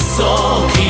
Корінням,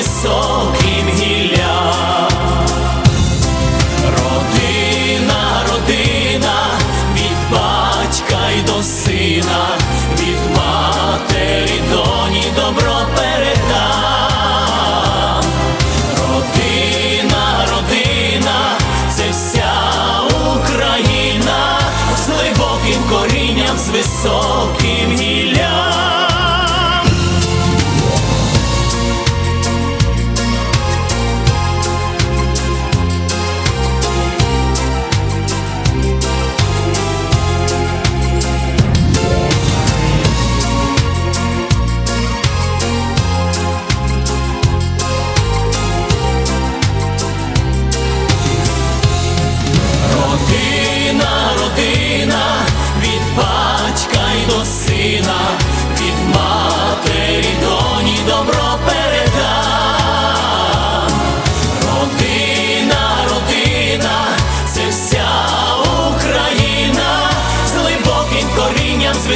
Високим гіллям. Родина, родина, від батька й до сина, від матері доні добро переда. Родина, родина, це вся Україна з глибоким корінням, з високим гіллям.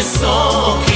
Вся